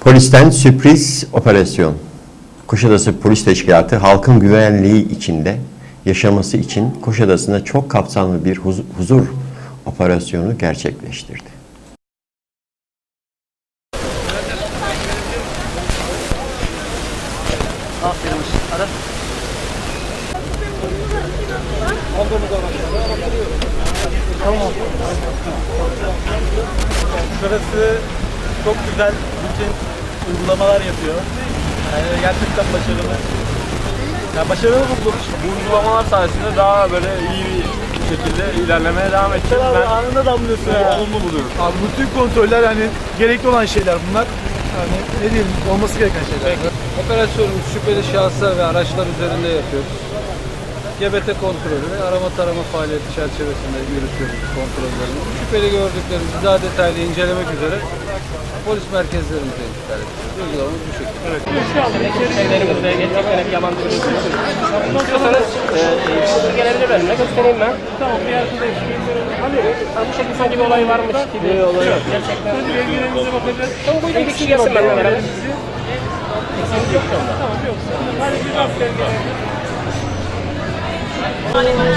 Polisten sürpriz operasyon. Kuşadası Polis Teşkilatı halkın güvenliği içinde yaşaması için Kuşadası'nda çok kapsamlı bir huz- huzur operasyonu gerçekleştirdi. Ara. Şurası çok güzel bütün uygulamalar yapıyor. Yani gerçekten başarılı. Ya başarılı bulduk. Bu uygulamalar sayesinde daha böyle iyi bir şekilde ilerlemeye devam edeceğiz. Ben anında damlıyorsun ya. olumlu buluyorum. Abi bütün kontroller hani gerekli olan şeyler bunlar. Yani ne diyelim olması gereken şeyler. Operasyonumuz şüpheli şahıslar ve araçlar üzerinde yapıyoruz. GBT kontrolü ve arama tarama faaliyeti çerçevesinde yürütüyoruz kontrollerimizi. Şüpheli gördüklerimizi daha detaylı incelemek üzere polis merkezlerimize intikal ediyoruz. Uygulamamız bu şekilde. Evlerimiz buraya gerçekten hep bir insan. İstiyorsanız e, e, gelebilir benimle göstereyim ben. Tamam bir arkadaş. Hani bu şekilde sanki bir olay varmış gibi. Yok yok. Gerçekten. Bilgilerimize bakacağız. Tamam buyurun bir kişi gelsin benimle beraber. Eksiğiniz yok mu onda? Tamam yok. Hadi bir